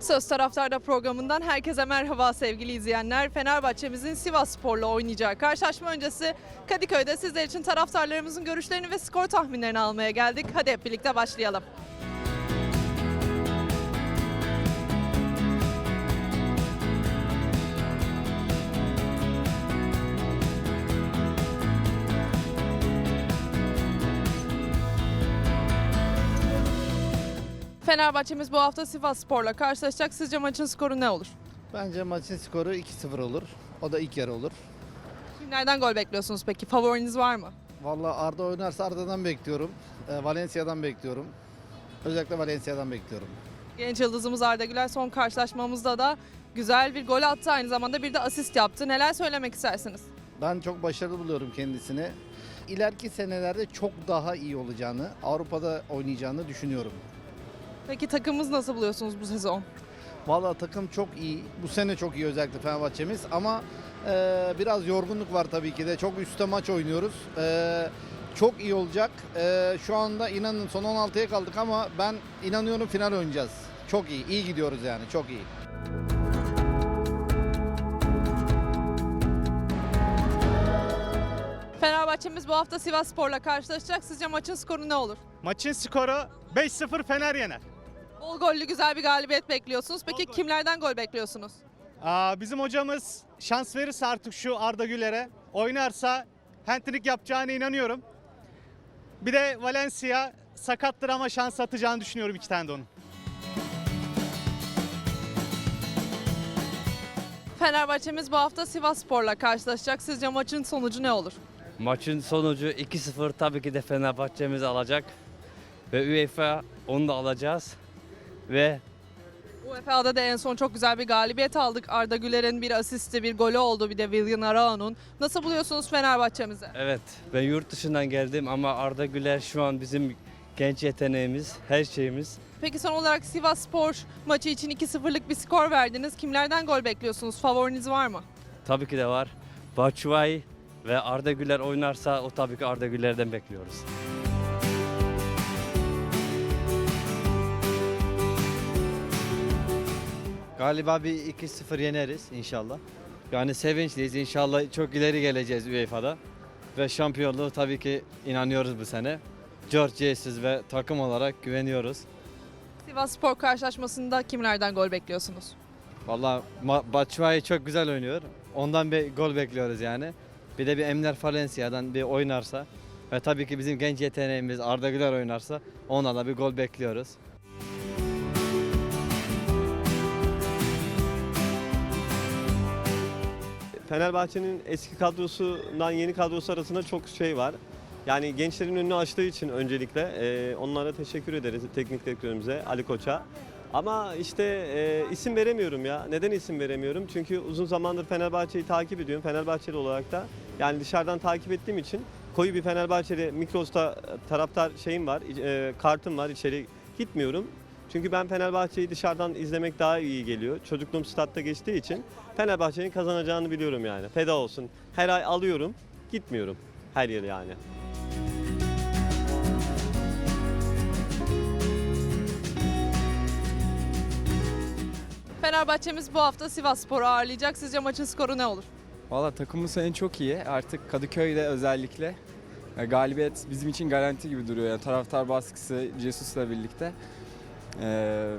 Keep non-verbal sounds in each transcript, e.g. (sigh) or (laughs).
Söz Taraftar'da programından herkese merhaba sevgili izleyenler. Fenerbahçe'mizin Sivas Spor'la oynayacağı karşılaşma öncesi Kadıköy'de sizler için taraftarlarımızın görüşlerini ve skor tahminlerini almaya geldik. Hadi hep birlikte başlayalım. Fenerbahçe'miz bu hafta Sivas Spor'la karşılaşacak. Sizce maçın skoru ne olur? Bence maçın skoru 2-0 olur. O da ilk yarı olur. Kimlerden gol bekliyorsunuz peki? Favoriniz var mı? Vallahi Arda oynarsa Arda'dan bekliyorum. E, Valencia'dan bekliyorum. Özellikle Valencia'dan bekliyorum. Genç yıldızımız Arda Güler son karşılaşmamızda da güzel bir gol attı. Aynı zamanda bir de asist yaptı. Neler söylemek istersiniz? Ben çok başarılı buluyorum kendisini. İleriki senelerde çok daha iyi olacağını, Avrupa'da oynayacağını düşünüyorum. Peki takımımız nasıl buluyorsunuz bu sezon? Vallahi takım çok iyi. Bu sene çok iyi özellikle Fenerbahçe'miz ama e, biraz yorgunluk var tabii ki de. Çok üstte maç oynuyoruz. E, çok iyi olacak. E, şu anda inanın son 16'ya kaldık ama ben inanıyorum final oynayacağız. Çok iyi. iyi gidiyoruz yani. Çok iyi. Fenerbahçe'miz bu hafta Sivas Spor'la karşılaşacak. Sizce maçın skoru ne olur? Maçın skoru 5-0 Fener yener. Bol gollü güzel bir galibiyet bekliyorsunuz. Peki Bol gol. kimlerden gol bekliyorsunuz? Aa, bizim hocamız şans verirse artık şu Arda Güler'e oynarsa hat-trick yapacağına inanıyorum. Bir de Valencia sakattır ama şans atacağını düşünüyorum iki tane de onun. Fenerbahçe'miz bu hafta Sivas Spor'la karşılaşacak. Sizce maçın sonucu ne olur? Maçın sonucu 2-0 tabii ki de Fenerbahçe'miz alacak. Ve UEFA onu da alacağız. Ve UEFA'da da en son çok güzel bir galibiyet aldık. Arda Güler'in bir asisti, bir golü oldu. Bir de Willian Arao'nun. Nasıl buluyorsunuz Fenerbahçe'mizi? evet ben yurt dışından geldim ama Arda Güler şu an bizim genç yeteneğimiz, her şeyimiz. Peki son olarak Sivas Spor maçı için 2-0'lık bir skor verdiniz. Kimlerden gol bekliyorsunuz? Favoriniz var mı? Tabii ki de var. Batshuayi ve Arda Güler oynarsa o tabii ki Arda Güler'den bekliyoruz. Galiba bir 2-0 yeneriz inşallah. Yani sevinçliyiz. İnşallah çok ileri geleceğiz UEFA'da. Ve şampiyonluğu tabii ki inanıyoruz bu sene. George Jesus ve takım olarak güveniyoruz. Sivas Spor karşılaşmasında kimlerden gol bekliyorsunuz? Valla Batshuayi çok güzel oynuyor. Ondan bir gol bekliyoruz yani. Bir de bir Emler Valencia'dan bir oynarsa. Ve tabii ki bizim genç yeteneğimiz Arda Güler oynarsa ona da bir gol bekliyoruz. Fenerbahçe'nin eski kadrosundan yeni kadrosu arasında çok şey var. Yani gençlerin önünü açtığı için öncelikle e, onlara teşekkür ederiz teknik direktörümüze Ali Koç'a. Ama işte e, isim veremiyorum ya. Neden isim veremiyorum? Çünkü uzun zamandır Fenerbahçe'yi takip ediyorum. Fenerbahçeli olarak da yani dışarıdan takip ettiğim için koyu bir Fenerbahçeli Mikros'ta taraftar şeyim var, e, kartım var. içeri gitmiyorum. Çünkü ben Fenerbahçe'yi dışarıdan izlemek daha iyi geliyor. Çocukluğum statta geçtiği için Fenerbahçe'nin kazanacağını biliyorum yani. Feda olsun. Her ay alıyorum, gitmiyorum. Her yıl yani. Fenerbahçe'miz bu hafta Sivas Spor'u ağırlayacak. Sizce maçın skoru ne olur? Valla takımımız en çok iyi. Artık Kadıköy'de özellikle e, galibiyet bizim için garanti gibi duruyor. Yani taraftar baskısı Jesus'la birlikte. Ee,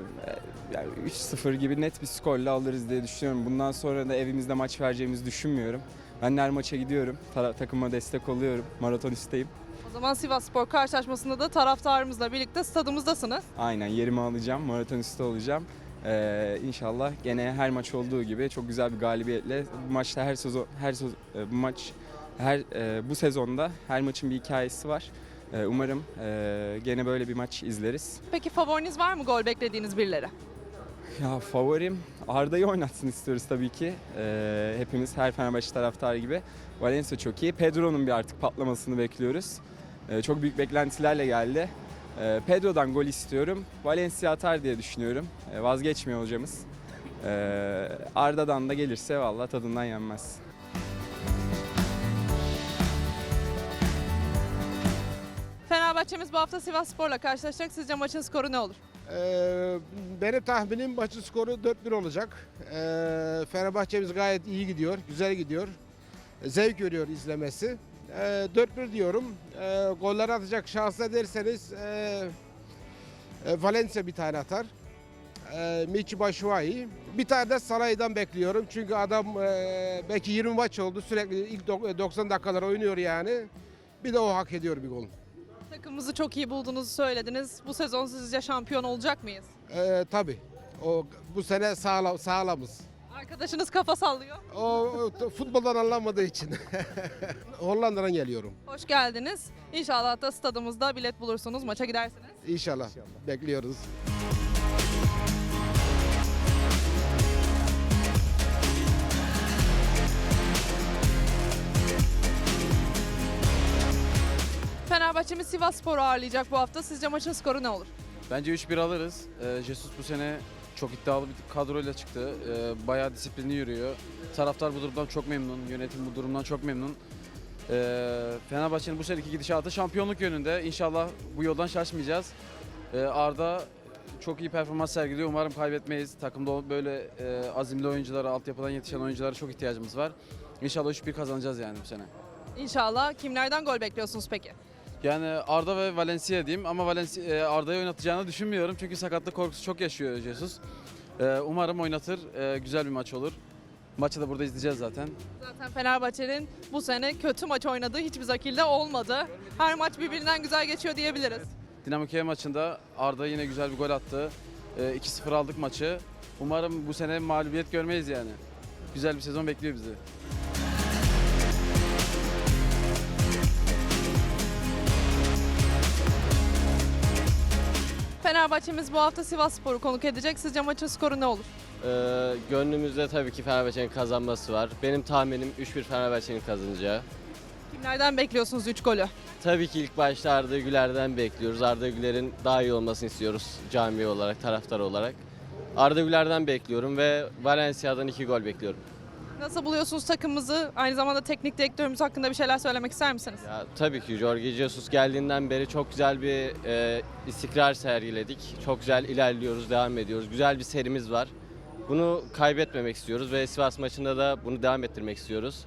yani 3-0 gibi net bir skorla alırız diye düşünüyorum. Bundan sonra da evimizde maç vereceğimizi düşünmüyorum. Ben her maça gidiyorum. Tara- takıma destek oluyorum. Maraton üstteyim. O zaman Sivas Spor karşılaşmasında da taraftarımızla birlikte stadımızdasınız. Aynen yerimi alacağım. Maraton üstte olacağım. Ee, inşallah gene her maç olduğu gibi çok güzel bir galibiyetle bu maçta her sezon her sezon, e, bu maç her e, bu sezonda her maçın bir hikayesi var. E, umarım e, gene böyle bir maç izleriz. Peki favoriniz var mı gol beklediğiniz birileri? Ya favorim Arda'yı oynatsın istiyoruz tabii ki. E, hepimiz her Fenerbahçe taraftarı gibi. Valencia çok iyi. Pedro'nun bir artık patlamasını bekliyoruz. E, çok büyük beklentilerle geldi. E, Pedro'dan gol istiyorum. Valencia atar diye düşünüyorum. E, vazgeçmiyor hocamız. E, Arda'dan da gelirse valla tadından yenmez. Fenerbahçe'miz bu hafta Sivas Spor'la karşılaşacak. Sizce maçın skoru ne olur? Ee, benim tahminim maçın skoru 4-1 olacak. Ee, Fenerbahçe'miz gayet iyi gidiyor, güzel gidiyor. Zevk veriyor izlemesi. Ee, 4-1 diyorum. Ee, goller atacak şansla derseniz e, e, Valencia bir tane atar. E, Michi Batshuayi. Bir tane de Salah'dan bekliyorum. Çünkü adam e, belki 20 maç oldu. Sürekli ilk dok- 90 dakikalar oynuyor yani. Bir de o hak ediyor bir gol. Takımımızı çok iyi bulduğunuzu söylediniz. Bu sezon sizce şampiyon olacak mıyız? E, tabii. O bu sene sağlam, sağlamız. Arkadaşınız kafa sallıyor. O, o futboldan anlamadığı için. (laughs) Hollanda'dan geliyorum. Hoş geldiniz. İnşallah da stadımızda bilet bulursunuz, maça gidersiniz. İnşallah. Bekliyoruz. Fenerbahçe'miz Sivas Spor'u ağırlayacak bu hafta. Sizce maçın skoru ne olur? Bence 3-1 alırız. Ee, Jesus bu sene çok iddialı bir kadroyla çıktı. Ee, bayağı disiplinli yürüyor. Taraftar bu durumdan çok memnun. Yönetim bu durumdan çok memnun. Ee, Fenerbahçe'nin bu seneki gidişatı şampiyonluk yönünde. İnşallah bu yoldan şaşmayacağız. Ee, Arda çok iyi performans sergiliyor. Umarım kaybetmeyiz. Takımda böyle e, azimli oyunculara, altyapıdan yetişen oyunculara çok ihtiyacımız var. İnşallah 3-1 kazanacağız yani bu sene. İnşallah. Kimlerden gol bekliyorsunuz peki? Yani Arda ve Valencia diyeyim ama Valencia, e, Arda'yı oynatacağını düşünmüyorum. Çünkü sakatlık korkusu çok yaşıyor Jesus. E, Umarım oynatır. E, Güzel bir maç olur. Maçı da burada izleyeceğiz zaten. Zaten Fenerbahçe'nin bu sene kötü maç oynadığı hiçbir zakilde olmadı. Her maç birbirinden güzel geçiyor diyebiliriz. Dinamo Kiev maçında Arda yine güzel bir gol attı. E, 2-0 aldık maçı. Umarım bu sene mağlubiyet görmeyiz yani. Güzel bir sezon bekliyor bizi. Fenerbahçe'miz bu hafta Sivas Spor'u konuk edecek. Sizce maçın skoru ne olur? Ee, gönlümüzde tabii ki Fenerbahçe'nin kazanması var. Benim tahminim 3-1 Fenerbahçe'nin kazanacağı. Kimlerden bekliyorsunuz 3 golü? Tabii ki ilk başta Arda Güler'den bekliyoruz. Arda Güler'in daha iyi olmasını istiyoruz cami olarak, taraftar olarak. Arda Güler'den bekliyorum ve Valencia'dan 2 gol bekliyorum. Nasıl buluyorsunuz takımımızı? Aynı zamanda teknik direktörümüz hakkında bir şeyler söylemek ister misiniz? Ya, tabii ki Jorge Jesus geldiğinden beri çok güzel bir e, istikrar sergiledik. Çok güzel ilerliyoruz, devam ediyoruz. Güzel bir serimiz var. Bunu kaybetmemek istiyoruz ve Sivas maçında da bunu devam ettirmek istiyoruz.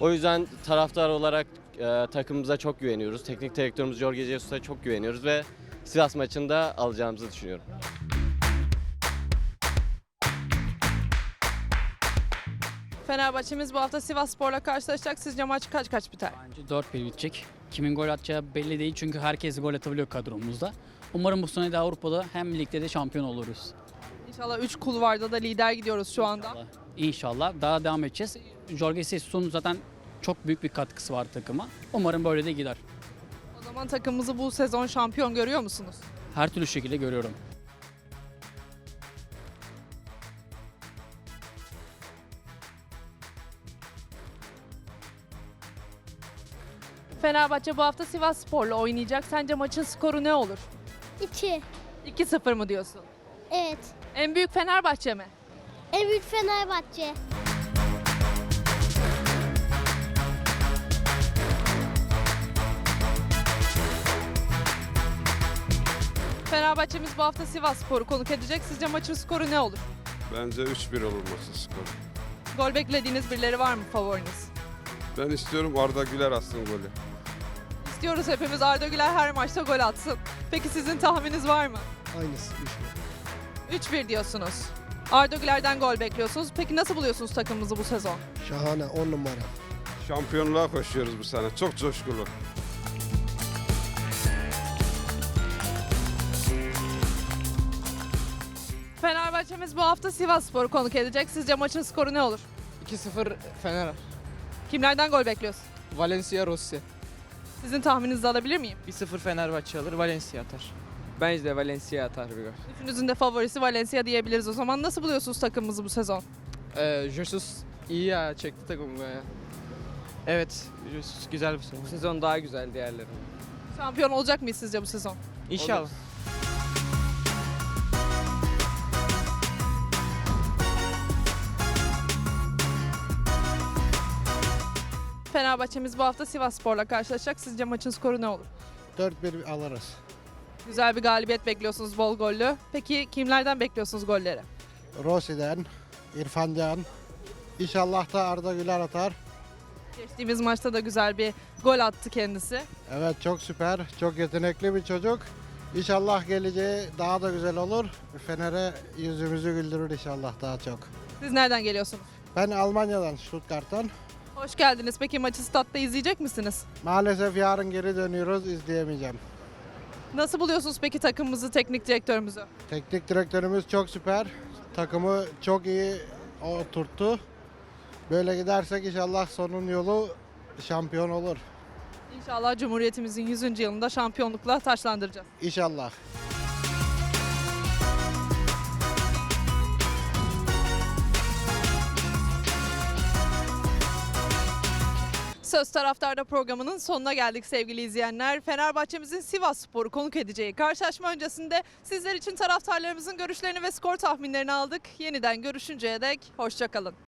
O yüzden taraftar olarak e, takımımıza çok güveniyoruz. Teknik direktörümüz Jorge Jesus'a çok güveniyoruz ve Sivas maçında alacağımızı düşünüyorum. Fenerbahçe'miz bu hafta Sivas Spor'la karşılaşacak. Sizce maç kaç kaç biter? Bence 4-1 bitecek. Kimin gol atacağı belli değil çünkü herkes gol atabiliyor kadromuzda. Umarım bu sene de Avrupa'da hem ligde de şampiyon oluruz. İnşallah 3 kulvarda da lider gidiyoruz şu anda. İnşallah. İnşallah daha devam edeceğiz. Jorge Jesus'un zaten çok büyük bir katkısı var takıma. Umarım böyle de gider. O zaman takımımızı bu sezon şampiyon görüyor musunuz? Her türlü şekilde görüyorum. Fenerbahçe bu hafta Sivas Spor'la oynayacak. Sence maçın skoru ne olur? 2. 2-0 mı diyorsun? Evet. En büyük Fenerbahçe mi? En büyük Fenerbahçe. Fenerbahçe'miz bu hafta Sivas Spor'u konuk edecek. Sizce maçın skoru ne olur? Bence 3-1 olur maçın skoru. Gol beklediğiniz birileri var mı favoriniz? Ben istiyorum Arda Güler atsın golü. İstiyoruz hepimiz Arda Güler her maçta gol atsın. Peki sizin tahmininiz var mı? Aynısı. 3-1 diyorsunuz. Arda Güler'den gol bekliyorsunuz. Peki nasıl buluyorsunuz takımımızı bu sezon? Şahane 10 numara. Şampiyonluğa koşuyoruz bu sene. Çok coşkulu. Fenerbahçe'miz bu hafta Sivas Spor'u konuk edecek. Sizce maçın skoru ne olur? 2-0 Fener. Kimlerden gol bekliyorsun? Valencia Rossi. Sizin tahmininizi alabilir miyim? 1-0 Fenerbahçe alır, Valencia atar. Bence de Valencia atar bir gol. Üçünüzün de favorisi Valencia diyebiliriz o zaman. Nasıl buluyorsunuz takımımızı bu sezon? Ee, Jesus iyi ya, çekti takımı ya. Evet, Jesus güzel bir sezon. Bu sezon daha güzel diğerleri. Şampiyon olacak mıyız sizce bu sezon? İnşallah. Fenerbahçe'miz bu hafta Sivas Spor'la karşılaşacak. Sizce maçın skoru ne olur? 4-1 alırız. Güzel bir galibiyet bekliyorsunuz bol gollü. Peki kimlerden bekliyorsunuz golleri? Rossi'den, İrfancan. İnşallah da Arda Güler atar. Geçtiğimiz maçta da güzel bir gol attı kendisi. Evet çok süper, çok yetenekli bir çocuk. İnşallah geleceği daha da güzel olur. Fener'e yüzümüzü güldürür inşallah daha çok. Siz nereden geliyorsunuz? Ben Almanya'dan, Stuttgart'tan. Hoş geldiniz. Peki maçı statta izleyecek misiniz? Maalesef yarın geri dönüyoruz, izleyemeyeceğim. Nasıl buluyorsunuz peki takımımızı, teknik direktörümüzü? Teknik direktörümüz çok süper. Takımı çok iyi oturttu. Böyle gidersek inşallah sonun yolu şampiyon olur. İnşallah Cumhuriyetimizin 100. yılında şampiyonlukla taçlandıracağız. İnşallah. Söz Taraftar'da programının sonuna geldik sevgili izleyenler. Fenerbahçe'mizin Sivas Spor'u konuk edeceği karşılaşma öncesinde sizler için taraftarlarımızın görüşlerini ve skor tahminlerini aldık. Yeniden görüşünceye dek hoşçakalın.